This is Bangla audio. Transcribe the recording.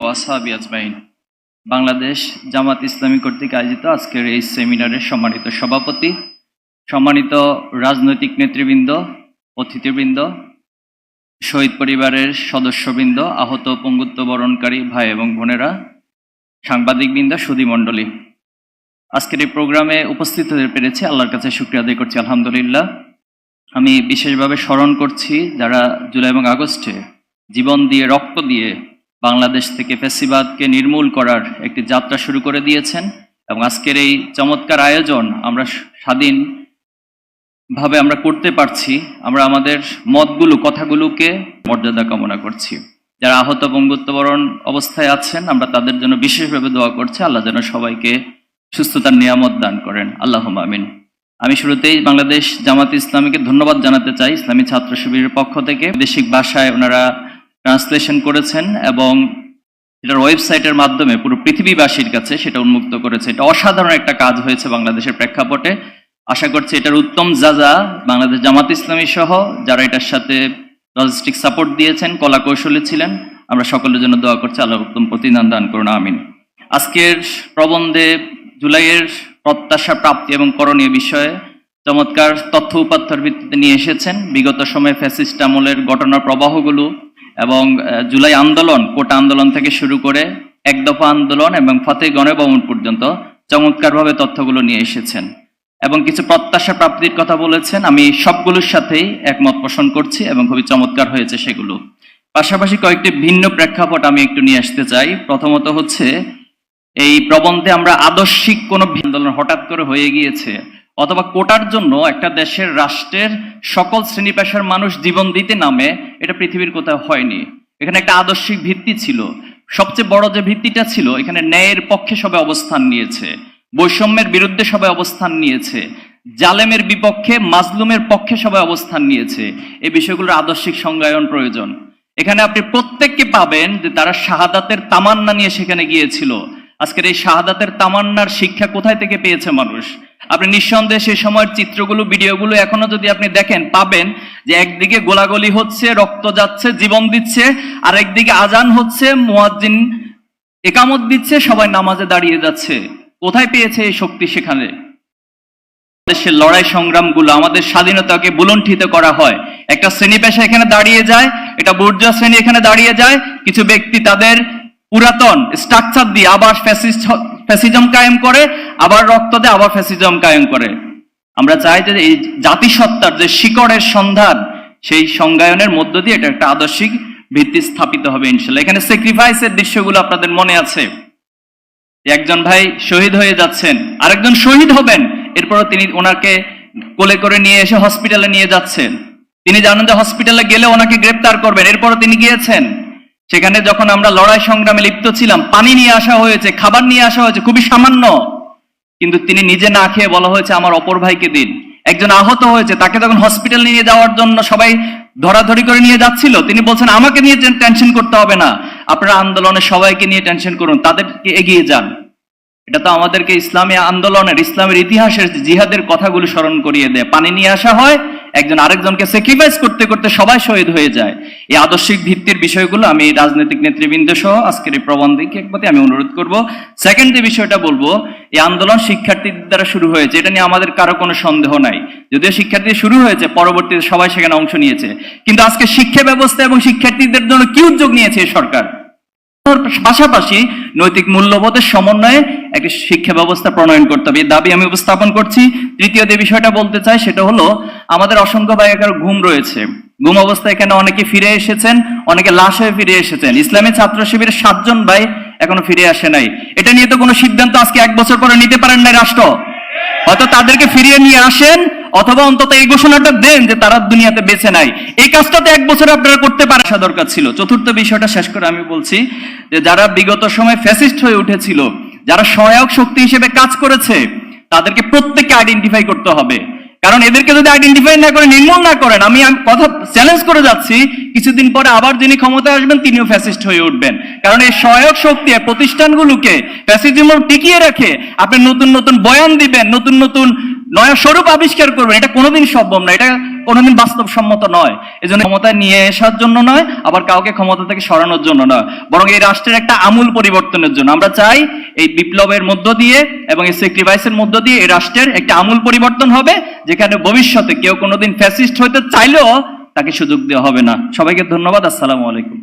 ওয়াসাবি আজমাইন। বাংলাদেশ জামাত ইসলামী কর্তৃক আয়োজিত আজকের এই সেমিনারের সম্মানিত সভাপতি, সম্মানিত রাজনৈতিক নেতৃবৃন্দ, অতিথিবৃন্দ, শহীদ পরিবারের সদস্যবৃন্দ, আহত পঙ্গুত্ব বরণকারী ভাই এবং বোনেরা, সাংবাদিকবৃন্দ, সুধী মণ্ডলী। আজকের এই প্রোগ্রামে উপস্থিত হতে পেরেছি, আল্লাহর কাছে শুক্রিয়া আদায় করছি, আলহামদুলিল্লাহ। আমি বিশেষভাবে স্মরণ করছি, যারা জুলাই এবং আগস্টে জীবন দিয়ে রক্ত দিয়ে বাংলাদেশ থেকে ফেসিবাদকে নির্মূল করার একটি যাত্রা শুরু করে দিয়েছেন এবং আজকের এই চমৎকার আয়োজন আমরা স্বাধীন ভাবে আমরা করতে পারছি, আমরা আমাদের মতগুলো, কথাগুলোকে মর্যাদা কামনা করছি। যারা আহত বঙ্গুত্ববরণ অবস্থায় আছেন, আমরা তাদের জন্য বিশেষভাবে দোয়া করছি। আল্লাহ যেন সবাইকে সুস্থতার নিয়ামত দান করেন। আল্লাহ আমিন। আমি শুরুতেই বাংলাদেশ জামাত ইসলামীকে ধন্যবাদ জানাতে চাই। ইসলামী ছাত্র শিবিরের পক্ষ থেকে। বৈদেশিক ভাষায় ওনারা ট্রান্সলেশন করেছেন এবং এটার ওয়েবসাইটের মাধ্যমে পুরো পৃথিবীবাসীর কাছে সেটা উন্মুক্ত করেছে। এটা অসাধারণ একটা কাজ হয়েছে বাংলাদেশের প্রেক্ষাপটে। আশা করছি এটার উত্তম যাজা বাংলাদেশ জামাত ইসলামী সহ যারা এটার সাথে লজিস্টিক সাপোর্ট দিয়েছেন, কলা কৌশলী ছিলেন, আমরা সকলের জন্য দোয়া করছি আল্লাহ উত্তম প্রতিদান দান করুন, আমিন। আজকের প্রবন্ধে জুলাইয়ের প্রত্যাশা, প্রাপ্তি এবং করণীয় বিষয়ে চমৎকার তথ্য উপাত্তর ভিত্তিতে নিয়ে এসেছেন। বিগত সময়ে ফ্যাসিস্ট আমলের ঘটনার প্রবাহগুলো এবং জুলাই আন্দোলন, কোটা আন্দোলন থেকে শুরু করে এক দফা আন্দোলন এবং ফতেহ গণভবন পর্যন্ত চমৎকারভাবে তথ্যগুলো নিয়ে এসেছেন। এবং কিছু প্রত্যাশা প্রাপ্তির কথা বলেছেন, আমি সবগুলোর সাথেই একমত পোষণ করছি এবং খুবই চমৎকার হয়েছে সেগুলো। পাশাপাশি কয়েকটি ভিন্ন প্রেক্ষাপট আমি একটু নিয়ে আসতে চাই। প্রথমত হচ্ছে, এই প্রবন্ধে আমরা আদর্শিক কোনো আন্দোলন হঠাৎ করে হয়ে গিয়েছে অথবা কোটার জন্য একটা দেশের রাষ্ট্রের সকল শ্রেণি পেশার মানুষ জীবন দিতে নামে এটা পৃথিবীর কোথাও হয়নি। এখানে একটা আদর্শিক ভিত্তি ছিল। সবচেয়ে বড় যে ভিত্তিটা ছিল, এখানে ন্যায়ের পক্ষে সবাই অবস্থান নিয়েছে। বৈষম্যের বিরুদ্ধে সবাই অবস্থান নিয়েছে। জালেমের বিপক্ষে, মাজলুমের পক্ষে সবাই অবস্থান নিয়েছে। এই বিষয়গুলোর আদর্শিক সংজ্ঞায়ন প্রয়োজন। এখানে আপনি প্রত্যেককে পাবেন যে তারা শাহাদাতের তামান্না নিয়ে সেখানে গিয়েছিল। আজকের এই শাহাদাতের তামান্নার শিক্ষা কোথায় থেকে পেয়েছে মানুষ? আপনি নিঃসন্দেহে সেই সময়ের চিত্রগুলো, ভিডিওগুলো এখনও যদি আপনি দেখেন, পাবেন যে একদিকে গোলাগুলি হচ্ছে, রক্ত যাচ্ছে, জীবন দিচ্ছে আর একদিকে আজান হচ্ছে, মুয়াজ্জিন একামত দিচ্ছে, সবাই নামাজে দাঁড়িয়ে যাচ্ছে। কোথায় পেয়েছে এই শক্তি সেখানে? দেশের লড়াই সংগ্রামগুলো আমাদের স্বাধীনতাকে বুলণ্ঠিত করা হয়। একটা শ্রেণি পেশা এখানে দাঁড়িয়ে যায় এটা বুর্জা শ্রেণি এখানে দাঁড়িয়ে যায়, কিছু ব্যক্তি তাদের পুরাতন স্ট্রাকচার দিয়ে আবার ফ্যাসিজম কায়েম করে, আবার রক্ত দেয় আবার ফ্যাসিজম কায়েম করে। আমরা চাই যে এই জাতিসত্তার যে শিকড়ের সন্ধান, সেই সংজ্ঞায়নের মধ্য দিয়ে এটা একটা আদর্শিক ভিত্তি স্থাপিত হবে ইনশাল্লাহ। এখানে স্যাক্রিফাইসের দৃশ্যগুলো আপনাদের মনে আছে। একজন ভাই শহীদ হয়ে যাচ্ছেন, আরেকজন শহীদ হবেন, এরপরও তিনি ওনাকে কোলে করে নিয়ে এসে হসপিটালে নিয়ে যাচ্ছেন। তিনি জানেন যে হসপিটালে গেলে ওনাকে গ্রেপ্তার করবেন, এরপরও তিনি গিয়েছেন। সেখানে যখন আমরা লড়াই সংগ্রামে লিপ্ত ছিলাম, পানি নিয়ে আসা হয়েছে, খাবার নিয়ে আসা হয়েছে, খুবই সামান্য। কিন্তু তিনি নিজে না খেয়ে বলা হয়েছে, আমার অপর ভাইকে দিন। একজন আহত হয়েছে, তাকে যখন হসপিটাল নিয়ে যাওয়ার জন্য সবাই ধরাধরি করে নিয়ে যাচ্ছিল। তিনি বলছেন, আমাকে নিয়ে টেনশন করতে হবে না। আপনারা আন্দোলনে সবাইকে নিয়ে টেনশন করুন, তাদেরকে এগিয়ে যান। এটা তো আমাদেরকে ইসলামী আন্দোলনের, ইসলামের ইতিহাসের জিহাদের কথাগুলো স্মরণ করিয়ে দেয়। পানি নিয়ে আসা হয় একজন আরেকজনকে স্যাক্রিফাইস করতে করতে সবাই শহীদ হয়ে যায়। এই আদর্শিক ভিত্তির বিষয়গুলো আমি রাজনৈতিক নেতৃবৃন্দ সহ আজকের এই প্রবন্ধকে একবারে আমি অনুরোধ করব। সেকেন্ড যে বিষয়টা বলব, এই আন্দোলন শিক্ষার্থীদের দ্বারা শুরু হয়েছে। এটা নিয়ে আমাদের কারও কোনো সন্দেহ নাই। যদিও শিক্ষার্থী শুরু হয়েছে, পরবর্তীতে সবাই সেখানে অংশ নিয়েছে। কিন্তু আজকে শিক্ষা ব্যবস্থা এবং শিক্ষার্থীদের জন্য কি উদ্যোগ নিয়েছে সরকার? পাশাপাশি নৈতিক মূল্যবোধের সমন্বয়ে একটি শিক্ষা ব্যবস্থা প্রণয়ন করতে হবে। এই দাবি আমি উপস্থাপন করছি। তৃতীয় যে বিষয়টা বলতে চাই, সেটা হলো আমাদের অসংখ্য ভাইয়াকার ঘুম রয়েছে। ঘুম অবস্থায় এখানে অনেকে ফিরে এসেছেন, অনেকে লাশ হয়ে ফিরে এসেছেন। ইসলামী ছাত্র শিবিরের সাতজন ভাই এখনও ফিরে আসে নাই। এটা নিয়ে তো কোনো সিদ্ধান্ত আজকে এক বছর পরে নিতে পারেন নাই রাষ্ট্র। হয়তো তাদেরকে ফিরিয়ে নিয়ে আসেন, অথবা অন্তত এই ঘোষণাটা দেন যে তারা দুনিয়াতে বেঁচে নাই। এই কাজটাতে এক বছর আপনারা করতে আসা দরকার ছিল। চতুর্থ বিষয়টা শেষ করে আমি বলছি যে যারা বিগত সময় ফ্যাসিস্ট হয়ে উঠেছিল, যারা সহায়ক শক্তি হিসেবে কাজ করেছে, তাদেরকে প্রত্যেককে আইডেন্টিফাই করতে হবে। কারণ এদেরকে যদি আইডেন্টিফাই না করে নির্মূল না করেন, আমি কথা চ্যালেঞ্জ করে যাচ্ছি, কিছুদিন পরে আবার যিনি ক্ষমতায় আসবেন, তিনিও ফ্যাসিস্ট হয়ে উঠবেন। কারণ এই সহায়ক শক্তি প্রতিষ্ঠানগুলোকে ফ্যাসিজম টিকিয়ে রাখে আপনি নতুন নতুন বয়ান দিবেন, নতুন নতুন নয়া স্বরূপ আবিষ্কার করবেন, এটা কোনোদিন সম্ভব না। এটা কোনোদিন বাস্তবসম্মত নয়। এজন্য ক্ষমতায় নিয়ে আসার জন্য নয়, আবার কাউকে ক্ষমতা থেকে সরানোর জন্য নয়। বরং এই রাষ্ট্রের একটা আমূল পরিবর্তনের জন্য। আমরা চাই এই বিপ্লবের মধ্য দিয়ে এবং এই স্যাক্রিফাইসের মধ্য দিয়ে এই রাষ্ট্রের একটা আমূল পরিবর্তন হবে, যেখানে ভবিষ্যতে কেউ কোনোদিন ফ্যাসিস্ট হইতে চাইলেও তাকে সুযোগ দেওয়া হবে না। সবাইকে ধন্যবাদ। আসসালামু আলাইকুম।